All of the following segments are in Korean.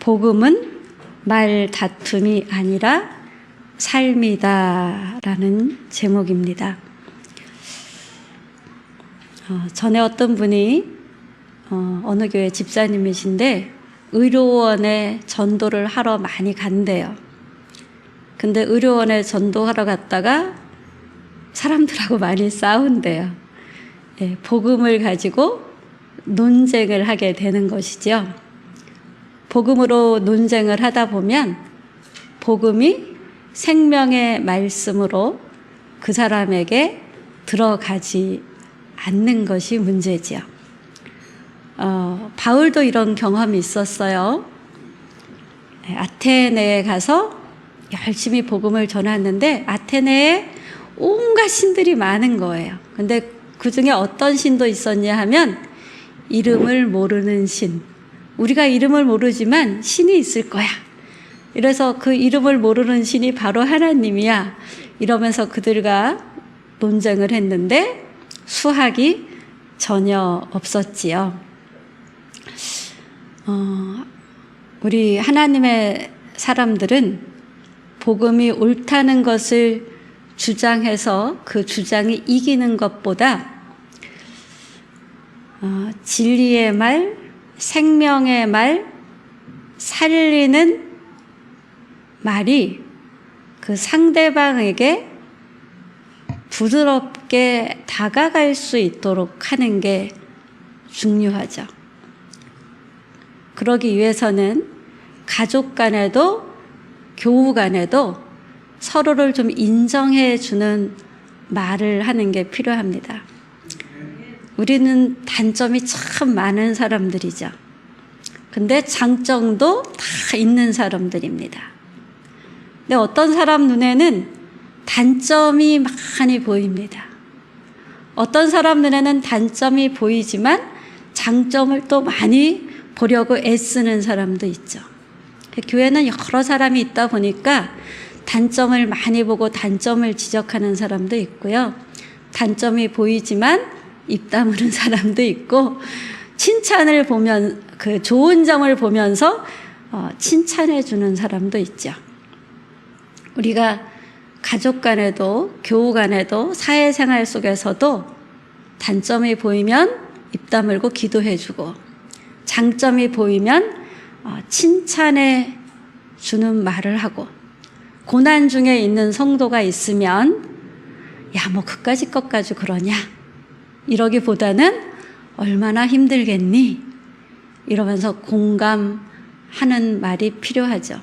복음은 말 다툼이 아니라 삶이다라는 제목입니다. 어, 전에 어떤 분이 어, 어느 교회 집사님이신데 의료원에 전도를 하러 많이 간대요. 근데 의료원에 전도하러 갔다가 사람들하고 많이 싸운대요. 예, 복음을 가지고 논쟁을 하게 되는 것이죠. 복음으로 논쟁을 하다 보면 복음이 생명의 말씀으로 그 사람에게 들어가지 않는 것이 문제지요. 어, 바울도 이런 경험이 있었어요. 예, 아테네에 가서 열심히 복음을 전했는데 아테네에 온갖 신들이 많은 거예요. 근데 그 중에 어떤 신도 있었냐 하면 이름을 모르는 신. 우리가 이름을 모르지만 신이 있을 거야. 이래서 그 이름을 모르는 신이 바로 하나님이야. 이러면서 그들과 논쟁을 했는데 수학이 전혀 없었지요. 어, 우리 하나님의 사람들은 복음이 옳다는 것을 주장해서 그 주장이 이기는 것보다 어, 진리의 말, 생명의 말, 살리는 말이 그 상대방에게 부드럽게 다가갈 수 있도록 하는 게 중요하죠. 그러기 위해서는 가족 간에도 교우 간에도 서로를 좀 인정해 주는 말을 하는 게 필요합니다. 우리는 단점이 참 많은 사람들이죠. 근데 장점도 다 있는 사람들입니다. 근데 어떤 사람 눈에는 단점이 많이 보입니다. 어떤 사람 눈에는 단점이 보이지만 장점을 또 많이 보려고 애쓰는 사람도 있죠. 교회는 여러 사람이 있다 보니까 단점을 많이 보고 단점을 지적하는 사람도 있고요. 단점이 보이지만 입 다무는 사람도 있고 칭찬을 보면 그 좋은 점을 보면서 어, 칭찬해 주는 사람도 있죠. 우리가 가족 간에도 교우 간에도 사회생활 속에서도 단점이 보이면 입 다물고 기도해 주고 장점이 보이면 어, 칭찬해 주는 말을 하고 고난 중에 있는 성도가 있으면 야 뭐 그까짓 것 가지고 그러냐 이러기보다는 얼마나 힘들겠니 이러면서 공감하는 말이 필요하죠.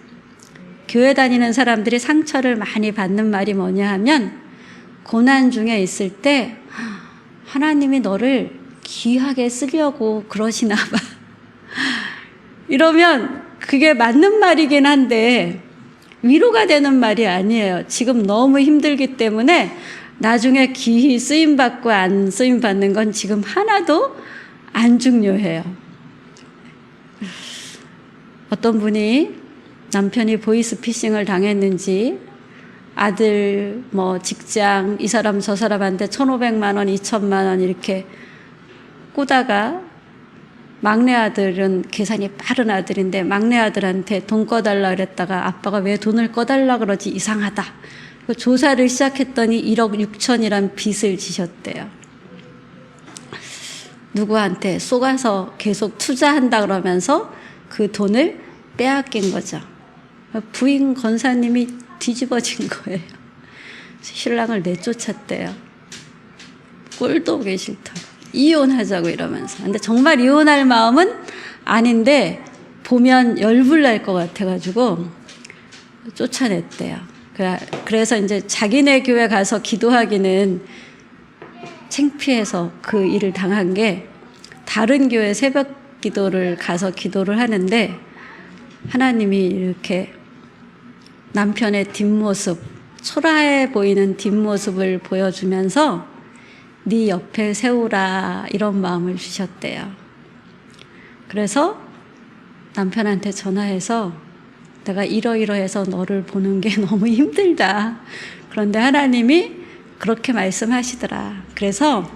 교회 다니는 사람들이 상처를 많이 받는 말이 뭐냐 하면 고난 중에 있을 때 하나님이 너를 귀하게 쓰려고 그러시나 봐. 이러면 그게 맞는 말이긴 한데 위로가 되는 말이 아니에요. 지금 너무 힘들기 때문에 나중에 귀히 쓰임 받고 안 쓰임 받는 건 지금 하나도 안 중요해요. 어떤 분이 남편이 보이스피싱을 당했는지 아들 뭐 직장 이 사람 저 사람한테 1,500만 원, 2천만 원 이렇게 꾸다가 막내 아들은 계산이 빠른 아들인데 막내 아들한테 돈 꺼달라 그랬다가 아빠가 왜 돈을 꺼달라 그러지 이상하다. 조사를 시작했더니 1억 6천이란 빚을 지셨대요. 누구한테 쏘가서 계속 투자한다 그러면서 그 돈을 빼앗긴 거죠. 부인 권사님이 뒤집어진 거예요. 신랑을 내쫓았대요. 꼴도 보기 싫다고. 이혼하자고 이러면서. 근데 정말 이혼할 마음은 아닌데 보면 열불 날 것 같아가지고 쫓아냈대요. 그래서 이제 자기네 교회 가서 기도하기는 창피해서 그 일을 당한 게 다른 교회 새벽 기도를 가서 기도를 하는데 하나님이 이렇게 남편의 뒷모습, 초라해 보이는 뒷모습을 보여주면서 네 옆에 세우라 이런 마음을 주셨대요. 그래서 남편한테 전화해서 내가 이러이러해서 너를 보는 게 너무 힘들다. 그런데 하나님이 그렇게 말씀하시더라. 그래서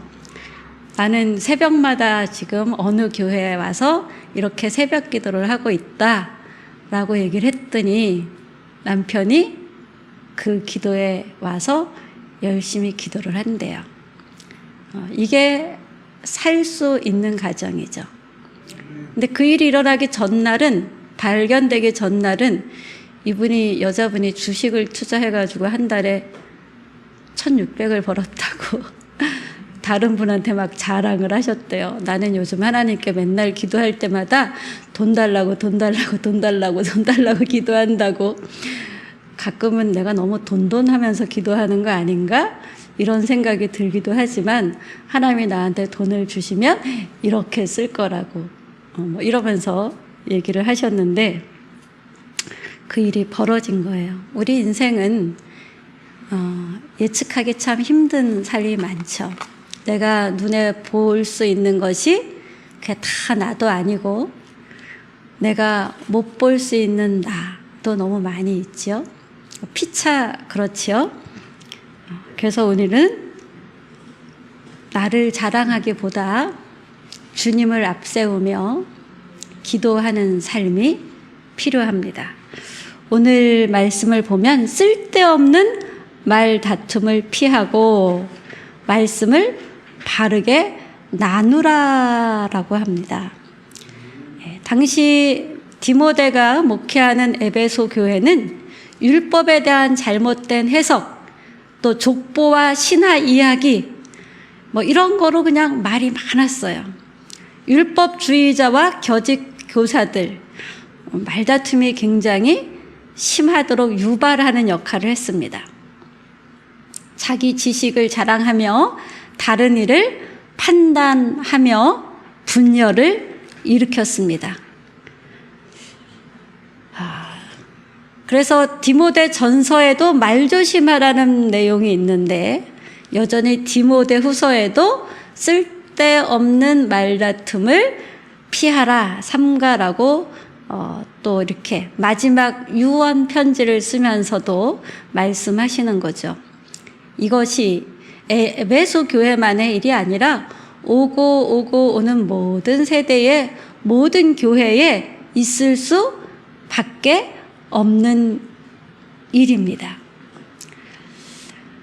나는 새벽마다 지금 어느 교회에 와서 이렇게 새벽 기도를 하고 있다. 라고 얘기를 했더니 남편이 그 기도에 와서 열심히 기도를 한대요. 어, 이게 살 수 있는 가정이죠. 근데 그 일이 일어나기 전날은 발견되기 전날은 이분이 여자분이 주식을 투자해가지고 한 달에 1,600을 벌었다고 다른 분한테 막 자랑을 하셨대요. 나는 요즘 하나님께 맨날 기도할 때마다 돈 달라고 돈 달라고 돈 달라고 돈 달라고 기도한다고 가끔은 내가 너무 돈돈 하면서 기도하는 거 아닌가? 이런 생각이 들기도 하지만 하나님이 나한테 돈을 주시면 이렇게 쓸 거라고 어, 뭐 이러면서 얘기를 하셨는데 그 일이 벌어진 거예요. 우리 인생은 어, 예측하기 참 힘든 삶이 많죠. 내가 눈에 볼 수 있는 것이 그게 다 나도 아니고 내가 못 볼 수 있는 나도 너무 많이 있죠. 피차 그렇지요. 그래서 오늘은 나를 자랑하기보다 주님을 앞세우며 기도하는 삶이 필요합니다. 오늘 말씀을 보면 쓸데없는 말 다툼을 피하고 말씀을 바르게 나누라라고 합니다. 예, 당시 디모데가 목회하는 에베소 교회는 율법에 대한 잘못된 해석, 또 족보와 신화 이야기, 뭐 이런 거로 그냥 말이 많았어요. 율법주의자와 겨직 교사들, 말다툼이 굉장히 심하도록 유발하는 역할을 했습니다. 자기 지식을 자랑하며 다른 일을 판단하며 분열을 일으켰습니다. 그래서 디모데 전서에도 말조심하라는 내용이 있는데 여전히 디모데 후서에도 쓸데없는 말다툼을 피하라 삼가라고 어, 또 이렇게 마지막 유언 편지를 쓰면서도 말씀하시는 거죠. 이것이 에베소 교회만의 일이 아니라 오고 오고 오는 모든 세대의 모든 교회에 있을 수 밖에 없는 일입니다.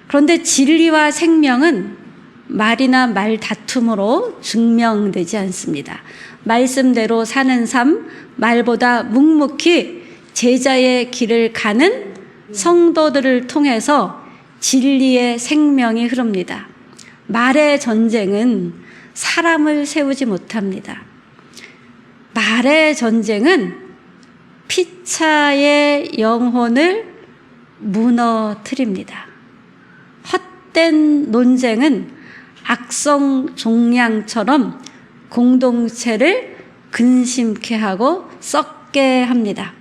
그런데 진리와 생명은 말이나 말 다툼으로 증명되지 않습니다. 말씀대로 사는 삶, 말보다 묵묵히 제자의 길을 가는 성도들을 통해서 진리의 생명이 흐릅니다. 말의 전쟁은 사람을 세우지 못합니다. 말의 전쟁은 피차의 영혼을 무너뜨립니다. 헛된 논쟁은 악성 종양처럼 공동체를 근심케 하고 썩게 합니다.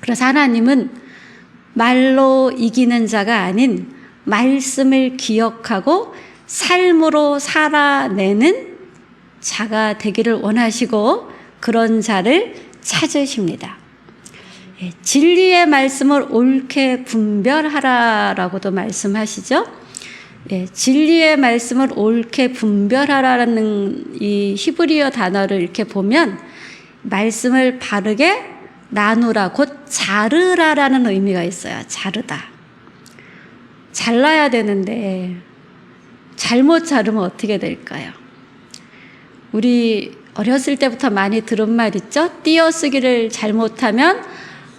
그래서 하나님은 말로 이기는 자가 아닌 말씀을 기억하고 삶으로 살아내는 자가 되기를 원하시고 그런 자를 찾으십니다. 예, 진리의 말씀을 옳게 분별하라라고도 말씀하시죠. 예, 진리의 말씀을 옳게 분별하라는 이 히브리어 단어를 이렇게 보면 말씀을 바르게 나누라, 곧 자르라라는 의미가 있어요. 자르다. 잘라야 되는데 잘못 자르면 어떻게 될까요? 우리 어렸을 때부터 많이 들은 말 있죠? 띄어쓰기를 잘못하면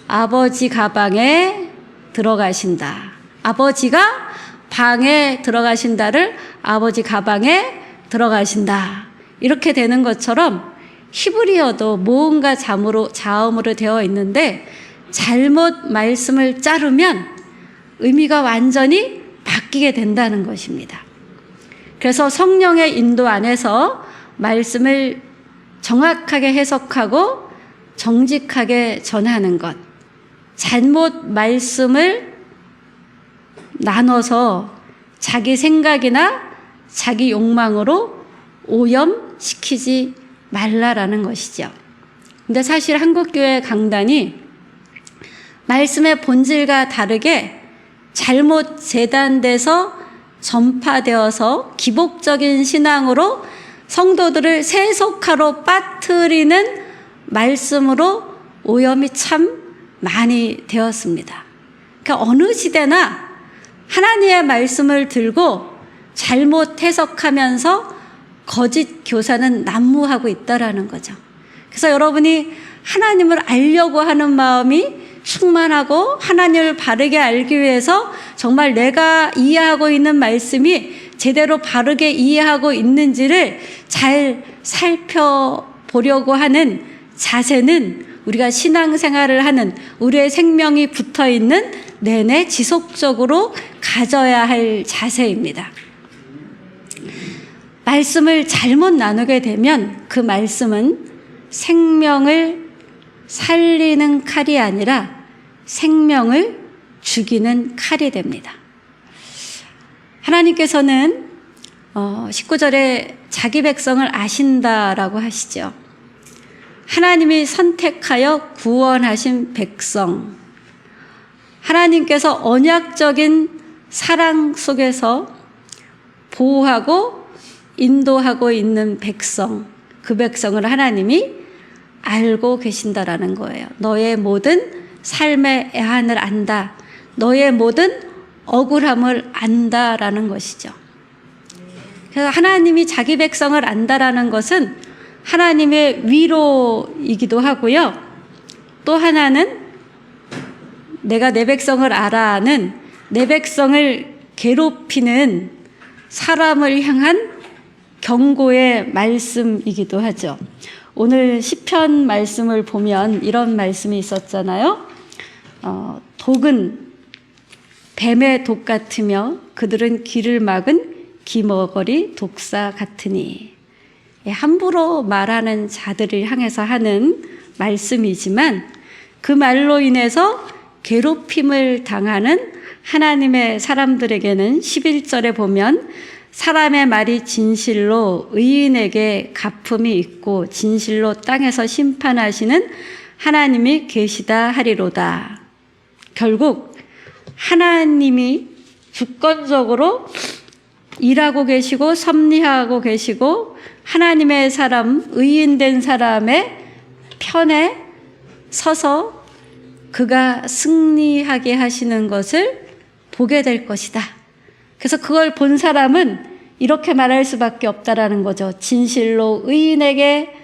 아버지 가방에 들어가신다. 아버지가 방에 들어가신다를 아버지 가방에 들어가신다. 이렇게 되는 것처럼 히브리어도 모음과 자음으로, 자음으로 되어 있는데 잘못 말씀을 자르면 의미가 완전히 바뀌게 된다는 것입니다. 그래서 성령의 인도 안에서 말씀을 정확하게 해석하고 정직하게 전하는 것. 잘못 말씀을 나눠서 자기 생각이나 자기 욕망으로 오염시키지 말라라는 것이죠. 근데 사실 한국교회 강단이 말씀의 본질과 다르게 잘못 재단돼서 전파되어서 기복적인 신앙으로 성도들을 세속화로 빠뜨리는 말씀으로 오염이 참 많이 되었습니다. 그러니까 어느 시대나 하나님의 말씀을 들고 잘못 해석하면서 거짓 교사는 난무하고 있다라는 거죠. 그래서 여러분이 하나님을 알려고 하는 마음이 충만하고 하나님을 바르게 알기 위해서 정말 내가 이해하고 있는 말씀이 제대로 바르게 이해하고 있는지를 잘 살펴보려고 하는 자세는 우리가 신앙생활을 하는 우리의 생명이 붙어 있는 내내 지속적으로 가져야 할 자세입니다. 말씀을 잘못 나누게 되면 그 말씀은 생명을 살리는 칼이 아니라 생명을 죽이는 칼이 됩니다. 하나님께서는 어, 19절에 자기 백성을 아신다라고 하시죠. 하나님이 선택하여 구원하신 백성. 하나님께서 언약적인 사랑 속에서 보호하고 인도하고 있는 백성. 그 백성을 하나님이 알고 계신다라는 거예요. 너의 모든 삶의 애한을 안다. 너의 모든 억울함을 안다라는 것이죠. 그래서 하나님이 자기 백성을 안다라는 것은 하나님의 위로이기도 하고요. 또 하나는 내가 내 백성을 알아는 내 백성을 괴롭히는 사람을 향한 경고의 말씀이기도 하죠. 오늘 시편 말씀을 보면 이런 말씀이 있었잖아요. 어, 독은 뱀의 독 같으며 그들은 길을 막은 기머거리 독사 같으니 예, 함부로 말하는 자들을 향해서 하는 말씀이지만 그 말로 인해서 괴롭힘을 당하는 하나님의 사람들에게는 11절에 보면 사람의 말이 진실로 의인에게 가품이 있고 진실로 땅에서 심판하시는 하나님이 계시다 하리로다. 결국 하나님이 주권적으로 일하고 계시고 섭리하고 계시고 하나님의 사람, 의인된 사람의 편에 서서 그가 승리하게 하시는 것을 보게 될 것이다. 그래서 그걸 본 사람은 이렇게 말할 수밖에 없다라는 거죠. 진실로 의인에게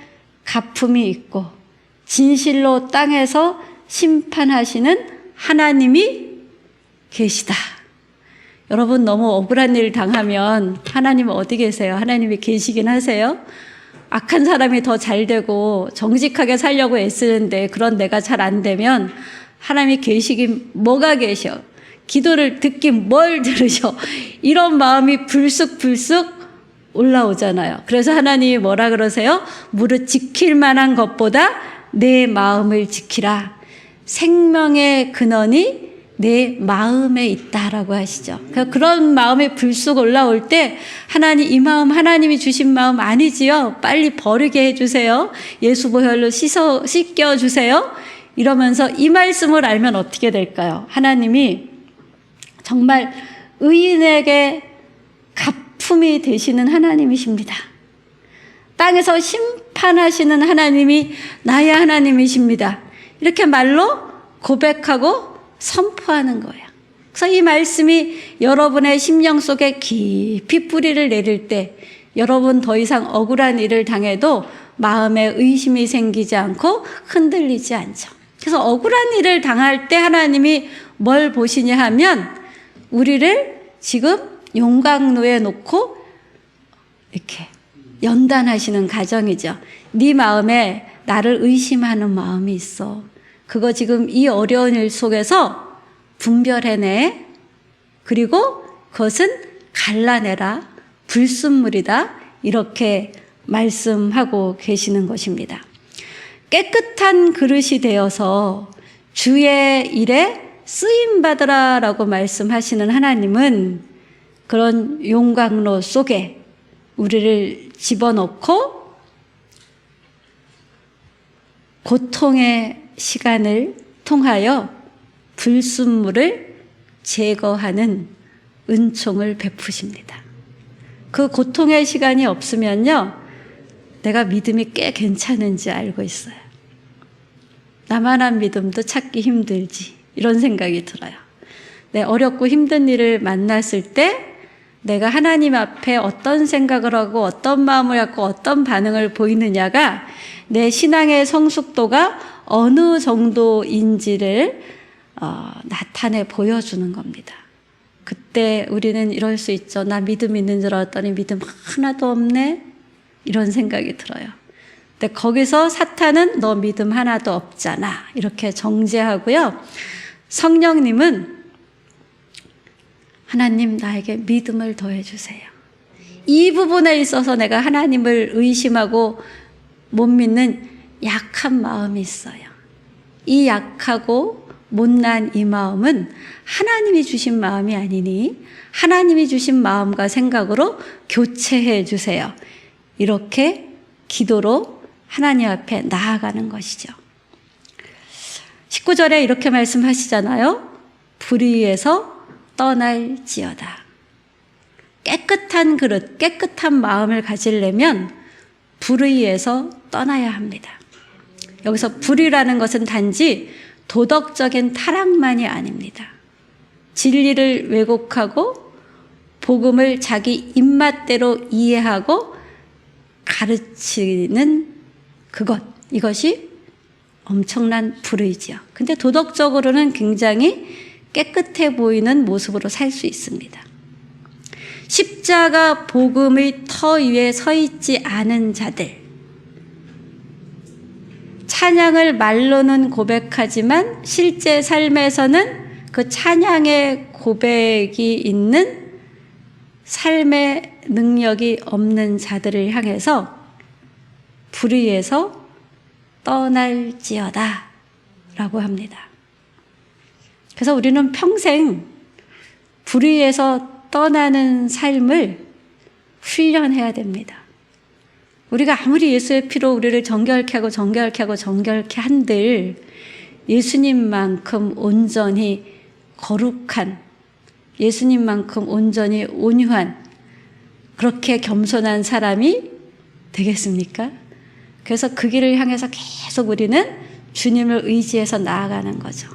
가품이 있고 진실로 땅에서 심판하시는 하나님이 계시다. 여러분 너무 억울한 일 당하면 하나님 어디 계세요? 하나님이 계시긴 하세요? 악한 사람이 더 잘 되고 정직하게 살려고 애쓰는데 그런 내가 잘 안 되면 하나님이 계시긴 뭐가 계셔? 기도를 듣긴 뭘 들으셔? 이런 마음이 불쑥불쑥 올라오잖아요. 그래서 하나님이 뭐라 그러세요? 무릇 지킬 만한 것보다 내 마음을 지키라. 생명의 근원이 내 마음에 있다라고 하시죠. 그러니까 그런 마음이 불쑥 올라올 때 하나님 이 마음 하나님이 주신 마음 아니지요. 빨리 버리게 해주세요. 예수 보혈로 씻어 씻겨 주세요. 이러면서 이 말씀을 알면 어떻게 될까요? 하나님이 정말 의인에게 가품이 되시는 하나님이십니다. 땅에서 심판하시는 하나님이 나의 하나님이십니다. 이렇게 말로 고백하고 선포하는 거예요. 그래서 이 말씀이 여러분의 심령 속에 깊이 뿌리를 내릴 때 여러분 더 이상 억울한 일을 당해도 마음에 의심이 생기지 않고 흔들리지 않죠. 그래서 억울한 일을 당할 때 하나님이 뭘 보시냐 하면 우리를 지금 용광로에 놓고 이렇게 연단하시는 가정이죠. 네 마음에 나를 의심하는 마음이 있어. 그거 지금 이 어려운 일 속에서 분별해내. 그리고 그것은 갈라내라. 불순물이다. 이렇게 말씀하고 계시는 것입니다. 깨끗한 그릇이 되어서 주의 일에 쓰임 받으라라고 말씀하시는 하나님은 그런 용광로 속에 우리를 집어넣고 고통의 시간을 통하여 불순물을 제거하는 은총을 베푸십니다. 그 고통의 시간이 없으면요, 내가 믿음이 꽤 괜찮은지 알고 있어요. 나만한 믿음도 찾기 힘들지. 이런 생각이 들어요. 내 어렵고 힘든 일을 만났을 때 내가 하나님 앞에 어떤 생각을 하고 어떤 마음을 갖고 어떤 반응을 보이느냐가 내 신앙의 성숙도가 어느 정도인지를 어, 나타내 보여주는 겁니다. 그때 우리는 이럴 수 있죠. 나 믿음 있는 줄 알았더니 믿음 하나도 없네. 이런 생각이 들어요. 근데 거기서 사탄은 너 믿음 하나도 없잖아. 이렇게 정죄하고요. 성령님은 하나님 나에게 믿음을 더해 주세요. 이 부분에 있어서 내가 하나님을 의심하고 못 믿는 약한 마음이 있어요. 이 약하고 못난 이 마음은 하나님이 주신 마음이 아니니 하나님이 주신 마음과 생각으로 교체해 주세요. 이렇게 기도로 하나님 앞에 나아가는 것이죠. 19절에 이렇게 말씀하시잖아요. 불의에서 떠날지어다. 깨끗한 그릇, 깨끗한 마음을 가지려면 불의에서 떠나야 합니다. 여기서 불이라는 것은 단지 도덕적인 타락만이 아닙니다. 진리를 왜곡하고 복음을 자기 입맛대로 이해하고 가르치는 그것, 이것이 엄청난 불의지요. 근데 도덕적으로는 굉장히 깨끗해 보이는 모습으로 살 수 있습니다. 십자가 복음의 터 위에 서 있지 않은 자들, 찬양을 말로는 고백하지만 실제 삶에서는 그 찬양의 고백이 있는 삶의 능력이 없는 자들을 향해서 불의에서 떠날지어다 라고 합니다. 그래서 우리는 평생 불의에서 떠나는 삶을 훈련해야 됩니다. 우리가 아무리 예수의 피로 우리를 정결케 하고 정결케 하고 정결케 한들 예수님만큼 온전히 거룩한 예수님만큼 온전히 온유한 그렇게 겸손한 사람이 되겠습니까? 그래서 그 길을 향해서 계속 우리는 주님을 의지해서 나아가는 거죠.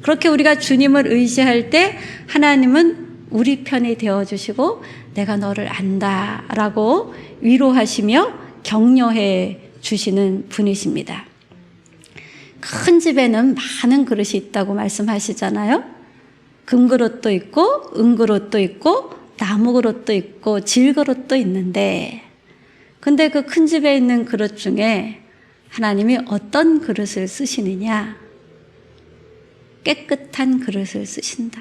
그렇게 우리가 주님을 의지할 때 하나님은 우리 편이 되어 주시고 내가 너를 안다라고 위로하시며 격려해 주시는 분이십니다. 큰 집에는 많은 그릇이 있다고 말씀하시잖아요. 금그릇도 있고 은그릇도 있고 나무 그릇도 있고 질 그릇도 있는데 근데 그 큰 집에 있는 그릇 중에 하나님이 어떤 그릇을 쓰시느냐? 깨끗한 그릇을 쓰신다.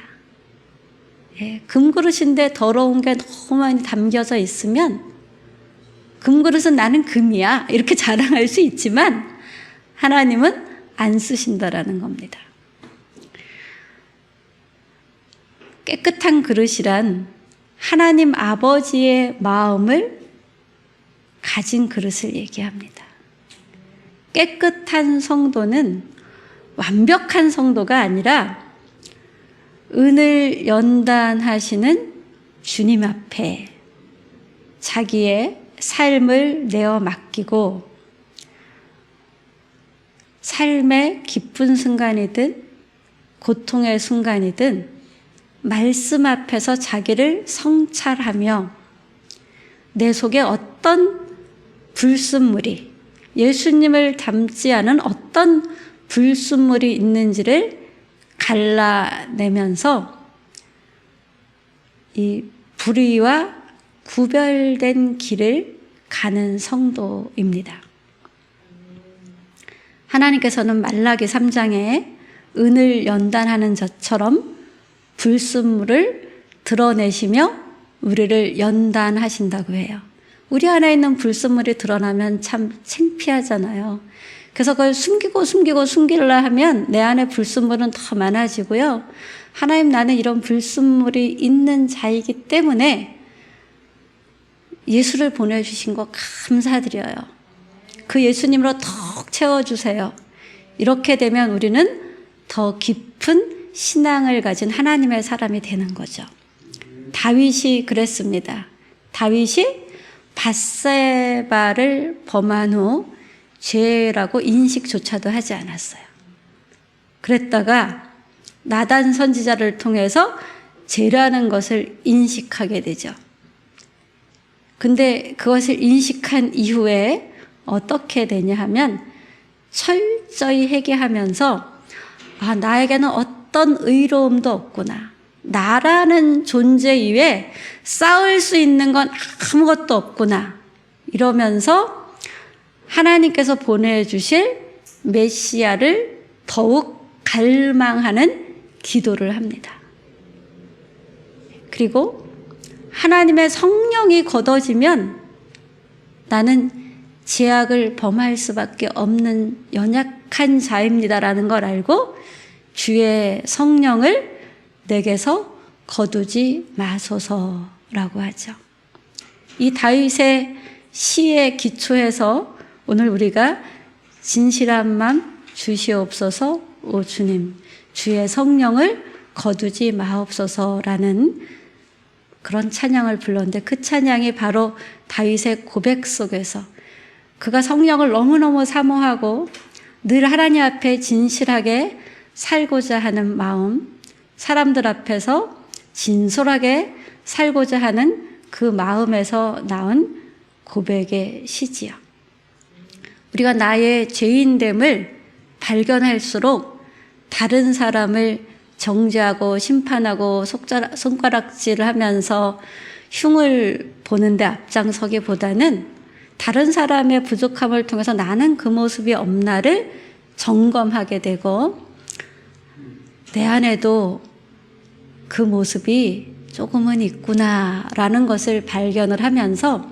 예, 금그릇인데 더러운 게 너무 많이 담겨져 있으면 금그릇은 나는 금이야. 이렇게 자랑할 수 있지만 하나님은 안 쓰신다라는 겁니다. 깨끗한 그릇이란 하나님 아버지의 마음을 가진 그릇을 얘기합니다. 깨끗한 성도는 완벽한 성도가 아니라 은을 연단하시는 주님 앞에 자기의 삶을 내어 맡기고 삶의 기쁜 순간이든 고통의 순간이든 말씀 앞에서 자기를 성찰하며 내 속에 어떤 불순물이 예수님을 닮지 않은 어떤 불순물이 있는지를 갈라내면서 이 불의와 구별된 길을 가는 성도입니다. 하나님께서는 말라기 3장에 은을 연단하는 자처럼 불순물을 드러내시며 우리를 연단하신다고 해요. 우리 안에 있는 불순물이 드러나면 참 창피하잖아요. 그래서 그걸 숨기고 숨기고 숨기려 하면 내 안에 불순물은 더 많아지고요. 하나님 나는 이런 불순물이 있는 자이기 때문에 예수를 보내주신 거 감사드려요. 그 예수님으로 턱 채워주세요. 이렇게 되면 우리는 더 깊은 신앙을 가진 하나님의 사람이 되는 거죠. 다윗이 그랬습니다. 다윗이 바세바를 범한 후 죄라고 인식조차도 하지 않았어요. 그랬다가 나단 선지자를 통해서 죄라는 것을 인식하게 되죠. 근데 그것을 인식한 이후에 어떻게 되냐 하면 철저히 회개하면서 아, 나에게는 어떤 의로움도 없구나. 나라는 존재 이외에 싸울 수 있는 건 아무것도 없구나. 이러면서 하나님께서 보내주실 메시아를 더욱 갈망하는 기도를 합니다. 그리고 하나님의 성령이 걷어지면 나는 죄악을 범할 수밖에 없는 연약한 자입니다라는 걸 알고 주의 성령을 내게서 거두지 마소서라고 하죠. 이 다윗의 시의 기초에서 오늘 우리가 진실한 맘 주시옵소서 오 주님 주의 성령을 거두지 마옵소서라는 그런 찬양을 불렀는데 그 찬양이 바로 다윗의 고백 속에서 그가 성령을 너무너무 사모하고 늘 하나님 앞에 진실하게 살고자 하는 마음, 사람들 앞에서 진솔하게 살고자 하는 그 마음에서 나온 고백의 시지요. 우리가 나의 죄인됨을 발견할수록 다른 사람을 정죄하고 심판하고 손가락질을 하면서 흉을 보는데 앞장서기보다는 다른 사람의 부족함을 통해서 나는 그 모습이 없나를 점검하게 되고 내 안에도 그 모습이 조금은 있구나라는 것을 발견을 하면서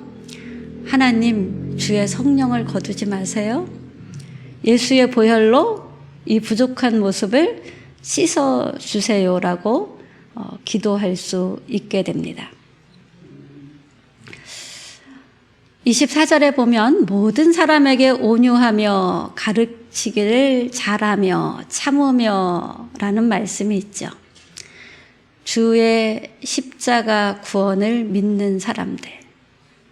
하나님 주의 성령을 거두지 마세요. 예수의 보혈로 이 부족한 모습을 씻어 주세요라고 어, 기도할 수 있게 됩니다. 24절에 보면 모든 사람에게 온유하며 가르치기를 잘하며 참으며 라는 말씀이 있죠. 주의 십자가 구원을 믿는 사람들.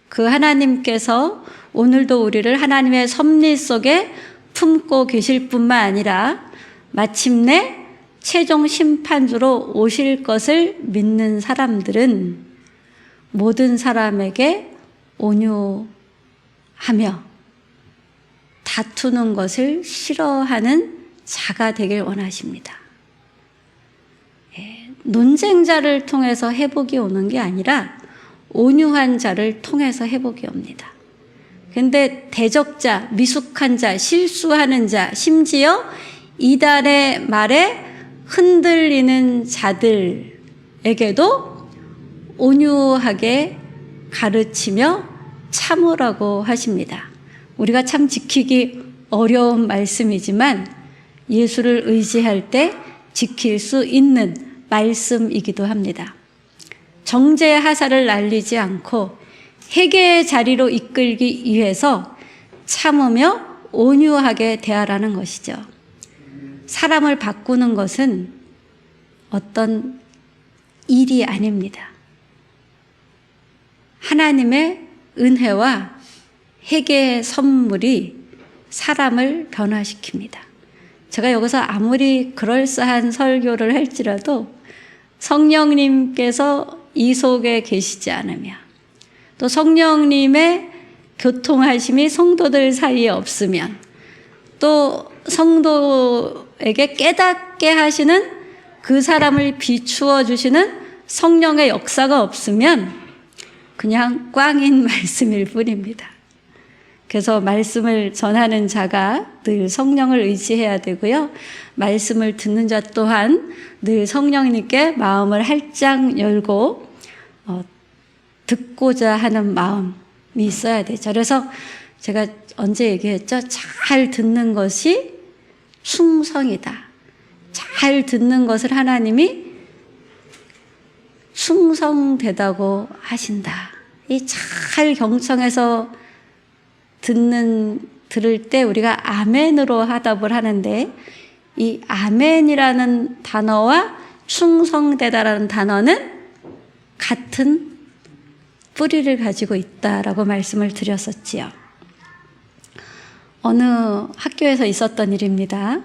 그 하나님께서 오늘도 우리를 하나님의 섭리 속에 품고 계실 뿐만 아니라 마침내 최종 심판주로 오실 것을 믿는 사람들은 모든 사람에게 온유하며 다투는 것을 싫어하는 자가 되길 원하십니다. 예, 논쟁자를 통해서 회복이 오는 게 아니라 온유한 자를 통해서 회복이 옵니다. 근데 대적자, 미숙한 자, 실수하는 자, 심지어 이달의 말에 흔들리는 자들에게도 온유하게 가르치며 참으라고 하십니다. 우리가 참 지키기 어려운 말씀이지만 예수를 의지할 때 지킬 수 있는 말씀이기도 합니다. 정죄 하사를 날리지 않고 회개의 자리로 이끌기 위해서 참으며 온유하게 대하라는 것이죠. 사람을 바꾸는 것은 어떤 일이 아닙니다. 하나님의 은혜와 회개의 선물이 사람을 변화시킵니다. 제가 여기서 아무리 그럴싸한 설교를 할지라도 성령님께서 이 속에 계시지 않으며 또 성령님의 교통하심이 성도들 사이에 없으면 또 성도 에게 깨닫게 하시는 그 사람을 비추어 주시는 성령의 역사가 없으면 그냥 꽝인 말씀일 뿐입니다. 그래서 말씀을 전하는 자가 늘 성령을 의지해야 되고요. 말씀을 듣는 자 또한 늘 성령님께 마음을 활짝 열고 어, 듣고자 하는 마음이 있어야 되죠. 그래서 제가 언제 얘기했죠? 잘 듣는 것이 충성이다. 잘 듣는 것을 하나님이 충성되다고 하신다. 이 잘 경청해서 듣는 들을 때 우리가 아멘으로 하답을 하는데 이 아멘이라는 단어와 충성되다라는 단어는 같은 뿌리를 가지고 있다라고 말씀을 드렸었지요. 어느 학교에서 있었던 일입니다.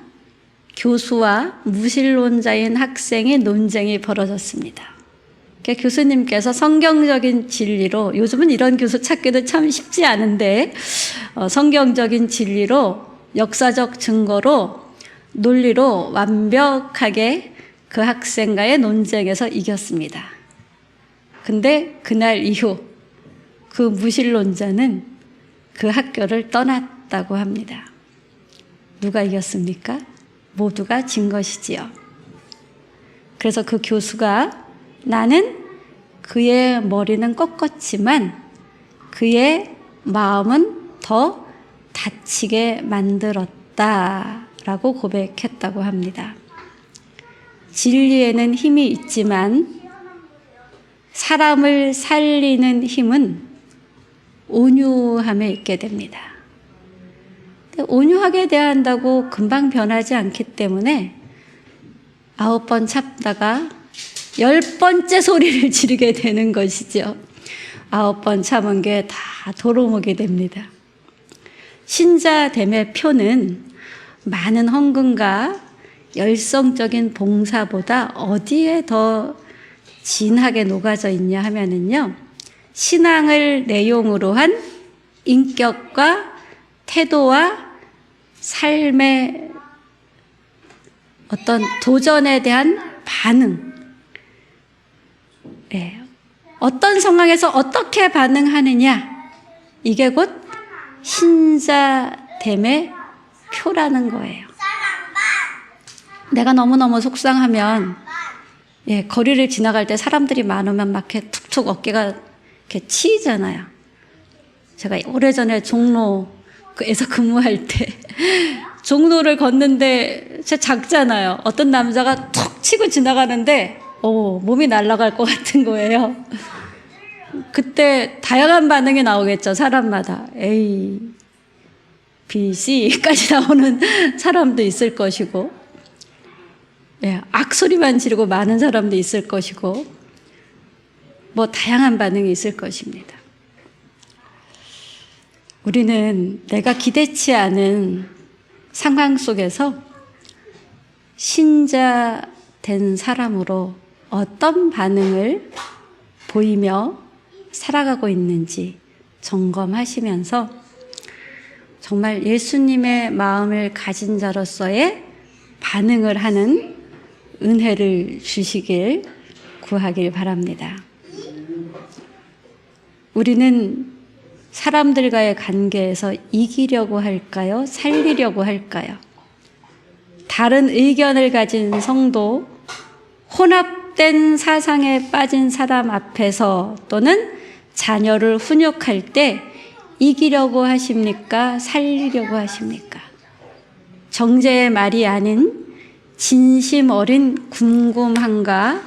교수와 무신론자인 학생의 논쟁이 벌어졌습니다. 그러니까 교수님께서 성경적인 진리로 요즘은 이런 교수 찾기도 참 쉽지 않은데 어, 성경적인 진리로 역사적 증거로 논리로 완벽하게 그 학생과의 논쟁에서 이겼습니다. 근데 그날 이후 그 무신론자는 그 학교를 떠났 다고 합니다. 누가 이겼습니까? 모두가 진 것이지요. 그래서 그 교수가 나는 그의 머리는 꺾었지만 그의 마음은 더 다치게 만들었다 라고 고백했다고 합니다. 진리에는 힘이 있지만 사람을 살리는 힘은 온유함에 있게 됩니다. 온유하게 대한다고 금방 변하지 않기 때문에 아홉 번 참다가 열 번째 소리를 지르게 되는 것이죠. 아홉 번 참은 게 다 도로묵이 됩니다. 신자 됨의 표는 많은 헌금과 열성적인 봉사보다 어디에 더 진하게 녹아져 있냐 하면은요, 신앙을 내용으로 한 인격과 태도와 삶의 어떤 도전에 대한 반응. 예. 어떤 상황에서 어떻게 반응하느냐. 이게 곧 신자됨의 표라는 거예요. 내가 너무너무 속상하면, 예, 거리를 지나갈 때 사람들이 많으면 막 이렇게 툭툭 어깨가 이렇게 치이잖아요. 제가 오래전에 종로 에서 근무할 때 종로를 걷는데 제 작잖아요. 어떤 남자가 툭 치고 지나가는데 오, 몸이 날아갈 것 같은 거예요. 그때 다양한 반응이 나오겠죠. 사람마다 A, B, C까지 나오는 사람도 있을 것이고 예, 악소리만 지르고 많은 사람도 있을 것이고 뭐 다양한 반응이 있을 것입니다. 우리는 내가 기대치 않은 상황 속에서 신자 된 사람으로 어떤 반응을 보이며 살아가고 있는지 점검하시면서 정말 예수님의 마음을 가진 자로서의 반응을 하는 은혜를 주시길 구하길 바랍니다. 우리는 사람들과의 관계에서 이기려고 할까요? 살리려고 할까요? 다른 의견을 가진 성도, 혼합된 사상에 빠진 사람 앞에서 또는 자녀를 훈육할 때 이기려고 하십니까? 살리려고 하십니까? 정제의 말이 아닌 진심 어린 궁금함과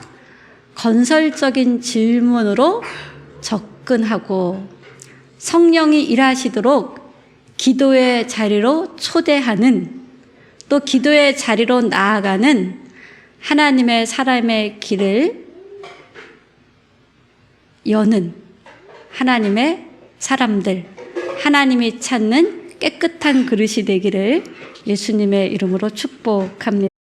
건설적인 질문으로 접근하고 성령이 일하시도록 기도의 자리로 초대하는 또 기도의 자리로 나아가는 하나님의 사람의 길을 여는 하나님의 사람들, 하나님이 찾는 깨끗한 그릇이 되기를 예수님의 이름으로 축복합니다.